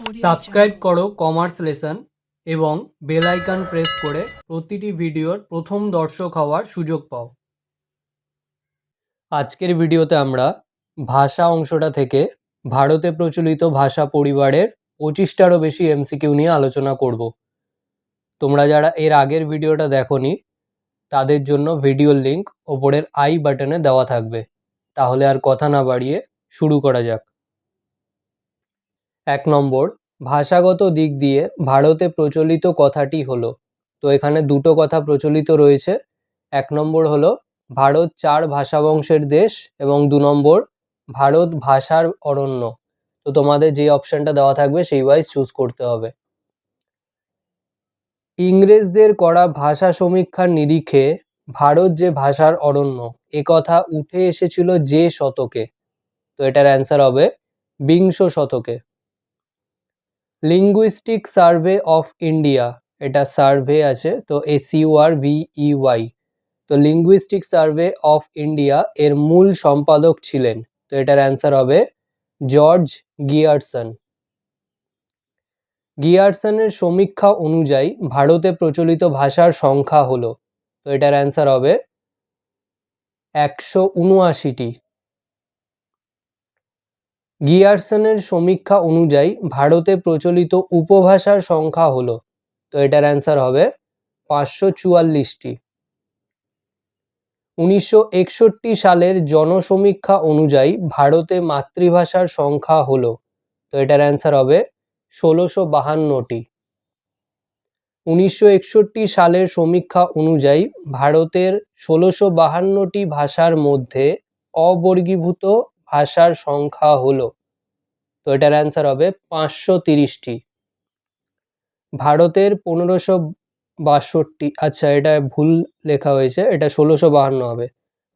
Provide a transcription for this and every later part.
Subscribe করো commerce lesson এবং bell icon press করে প্রতিটি ভিডিওর প্রথম দর্শক হওয়ার সুযোগ পাও। আজকের ভিডিওতে আমরা ভাষা অংশটা থেকে ভারতে প্রচলিত ভাষা পরিবারের পঁচিশটারও বেশি এমসিকিউ নিয়ে আলোচনা করব। তোমরা যারা এর আগের ভিডিওটা দেখোনি তাদের জন্য ভিডিওর লিংক ওপরের আই বাটনে দেওয়া থাকবে। তাহলে আর কথা না বাড়িয়ে শুরু করা যাক। এক নম্বর, ভাষাগত দিক দিয়ে ভারতে প্রচলিত কথাটি হলো, তো এখানে দুটো কথা প্রচলিত রয়েছে, এক নম্বর হলো ভারত চার ভাষাবংশের দেশ এবং দু নম্বর ভারত ভাষার অরণ্য, তো তোমাদের যে অপশানটা দেওয়া থাকবে সেই ওয়াইজ চুজ করতে হবে। ইংরেজদের করা ভাষা সমীক্ষার নিরিখে ভারত যে ভাষার অরণ্য, এ কথা উঠে এসেছিল যে শতকে, তো এটার অ্যান্সার হবে বিংশ শতকে লিঙ্গুইস্টিক সার্ভে অফ ইন্ডিয়া এটা সার্ভে আছে, তো ভি ই ওয়াই তো লিঙ্গুইস্টিক সার্ভে অফ ইন্ডিয়া এর মূল সম্পাদক ছিলেন, তো এটার অ্যান্সার হবে জর্জ গিয়ারসন গিয়ারসনের সমীক্ষা অনুযায়ী ভারতে প্রচলিত ভাষার সংখ্যা হলো, তো এটার অ্যান্সার হবে একশো উনআশিটি। গিয়ারসনের সমীক্ষা অনুযায়ী ভারতে প্রচলিত উপভাষার সংখ্যা হলো, তো এটার অ্যান্সার হবে পাঁচশো চুয়াল্লিশটি। উনিশশো একষট্টি সালের জনসমীক্ষা অনুযায়ী ভারতে মাতৃভাষার সংখ্যা হলো, তো এটার অ্যান্সার হবে ষোলোশো বাহান্নটি। উনিশশো একষট্টি সালের সমীক্ষা অনুযায়ী ভারতের ষোলোশো বাহান্নটি ভাষার মধ্যে অবর্গীভূত ভাষার সংখ্যা হলো। তো এটার অ্যান্সার হবে পাঁচশো তিরিশটি। ভারতের পনেরোশো বাষট্টি আচ্ছা এটা ভুল লেখা হয়েছে, এটা ষোলোশো বাহান্ন হবে।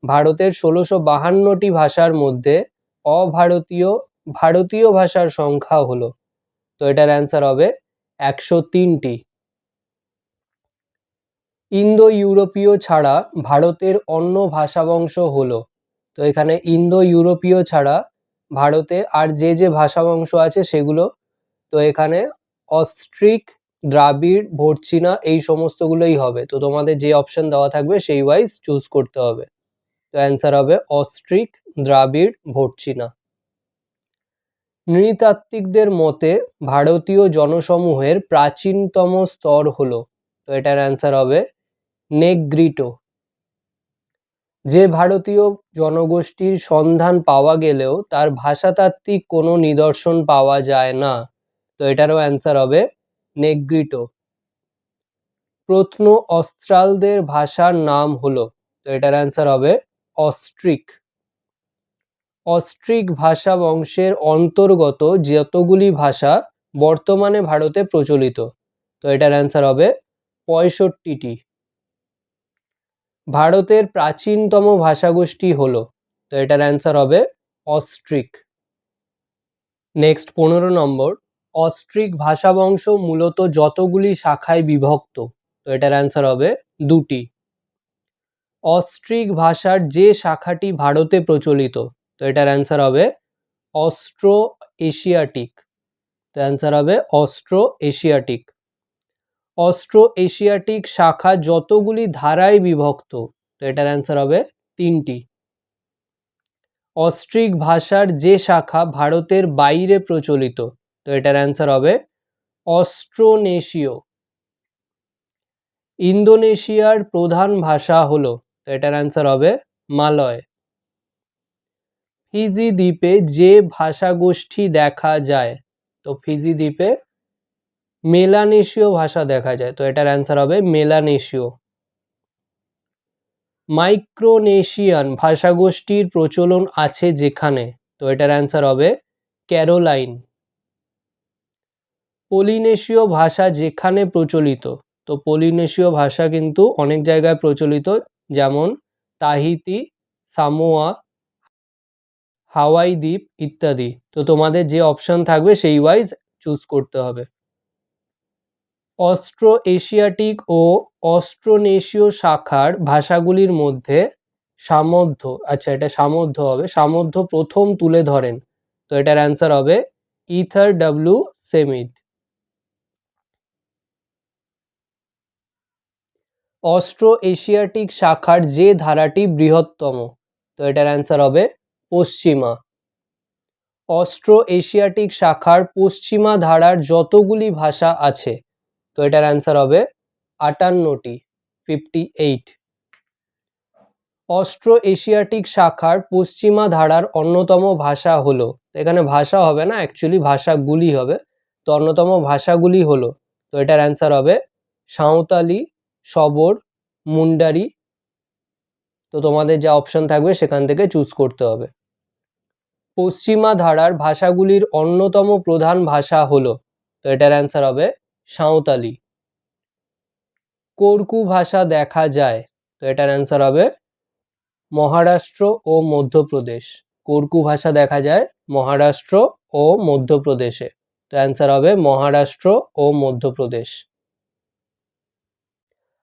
ভারতের ষোলোশো বাহান্নটি ভাষার মধ্যে অভারতীয়, ভারতীয় ভাষার সংখ্যা হলো। তো এটার অ্যান্সার হবে একশো তিনটি। ইন্দো ইউরোপীয় ছাড়া ভারতের অন্য ভাষাবংশ হলো। তো এখানে ইন্দো ইউরোপীয় ছাড়া ভারতে আর যে যে ভাষাবংশ আছে সেগুলো, তো এখানে অস্ট্রিক, দ্রাবিড়, ভর্চিনা এই সমস্তগুলোই হবে। তো তোমাদের যে অপশন দেওয়া থাকবে সেই ওয়াইজ চুজ করতে হবে। তো অ্যান্সার হবে অস্ট্রিক, দ্রাবিড়, ভর্চিনা। নৃতাত্ত্বিকদের মতে ভারতীয় জনসমূহের প্রাচীনতম স্তর হলো, তো এটার অ্যান্সার হবে নেগ্রিটো। যে ভারতীয় জনগোষ্ঠীর সন্ধান পাওয়া গেলেও তার ভাষাতাত্ত্বিক কোনো নিদর্শন পাওয়া যায় না। তো এটারও অ্যান্সার হবে নেগ্রিটো। প্রত্ন অস্ট্রালদের ভাষার নাম হলো, তো এটার অ্যান্সার হবে অস্ট্রিক। অস্ট্রিক ভাষা বংশের অন্তর্গত যতগুলি ভাষা বর্তমানে ভারতে প্রচলিত, তো এটার অ্যান্সার হবে পঁয়ষট্টিটি। ভারতের প্রাচীনতম ভাষাগোষ্ঠী হলো, তো এটার অ্যান্সার হবে অস্ট্রিক। নেক্সট পনেরো নম্বর, অস্ট্রিক ভাষাবংশ মূলত যতগুলি শাখায় বিভক্ত, তো এটার অ্যান্সার হবে দুটি। অস্ট্রিক ভাষার যে শাখাটি ভারতে প্রচলিত, তো এটার অ্যান্সার হবে অস্ট্রো এশিয়াটিক তো অ্যান্সার হবে অস্ট্রো এশিয়াটিক অস্ট্রো এশিয়াটিক শাখা যতগুলি ধারায় বিভক্ত, তো এটার অ্যান্সার হবে তিনটি। অস্ট্রিক ভাষার যে শাখা ভারতের বাইরে প্রচলিত, তো এটার অ্যান্সার হবে অস্ট্রোনেশীয়। ইন্দোনেশিয়ার প্রধান ভাষা হলো, তো এটার অ্যান্সার হবে মালয়। ফিজি দ্বীপে যে ভাষাগোষ্ঠী দেখা যায়, তো ফিজি দ্বীপে মেলানেশীয় ভাষা দেখা যায়। তো এটার অ্যান্সার হবে মেলানেশীয়। মাইক্রোনেশিয়ান ভাষাগোষ্ঠীর প্রচলন আছে যেখানে? তো এটার অ্যান্সার হবে ক্যারোলাইন। পলিনেশীয় ভাষা যেখানে প্রচলিত? তো পলিনেশীয় ভাষা কিন্তু অনেক জায়গায় প্রচলিত, যেমন তাহিতি, সামোয়া, হাওয়াই দ্বীপ ইত্যাদি। তো তোমাদের যে অপশন থাকবে, সেই ওয়াইজ চুজ করতে হবে। অস্ট্রো এশিয়াটিক ও অস্ট্রোনেশীয় শাখার ভাষাগুলির মধ্যে সামধ্য আচ্ছা এটা সামধ্য হবে, সামধ্য প্রথম তুলে ধরেন। তো এটার অ্যান্সার হবে ইথার ডাব্লু সেমিড অস্ট্রো এশিয়াটিক শাখার যে ধারাটি বৃহত্তম, তো এটার অ্যান্সার হবে পশ্চিমা। অস্ট্রো এশিয়াটিক শাখার পশ্চিমা ধারার যতগুলি ভাষা আছে তো এটার অ্যান্সার হবে আটান্নটি ফিফটি এইট অস্ট্রো এশিয়াটিক শাখার পশ্চিমা ধারার অন্যতম ভাষা হলো, এখানে ভাষা হবে না অ্যাকচুয়ালি ভাষাগুলি হবে, তো অন্যতম ভাষাগুলি হলো, তো এটার অ্যান্সার হবে সাঁওতালি, সবর, মুন্ডারি, তো তোমাদের যা অপশন থাকবে সেখান থেকে চুজ করতে হবে। পশ্চিমা ধারার ভাষাগুলির অন্যতম প্রধান ভাষা হলো, তো এটার অ্যান্সার হবে সাঁওতালি। কোরকু ভাষা দেখা যায়। তো এটার অ্যান্সার হবে মহারাষ্ট্র ও মধ্যপ্রদেশ। কোরকু ভাষা দেখা যায় মহারাষ্ট্র ও মধ্যপ্রদেশে। তো অ্যান্সার হবে মহারাষ্ট্র ও মধ্যপ্রদেশ।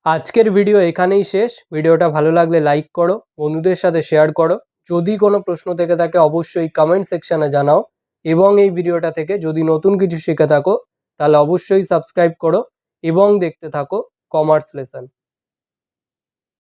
আজকের ভিডিও এখানেই শেষ। ভিডিওটা ভালো লাগলে লাইক করো, বন্ধুদের সাথে শেয়ার করো। যদি কোনো প্রশ্ন থেকে থাকে অবশ্যই কমেন্ট সেকশনে জানাও। এবং এই ভিডিওটা থেকে যদি নতুন কিছু শিখে থাকো তাহলে অবশ্যই সাবস্ক্রাইব করো এবং দেখতে থাকো কমার্স লেসন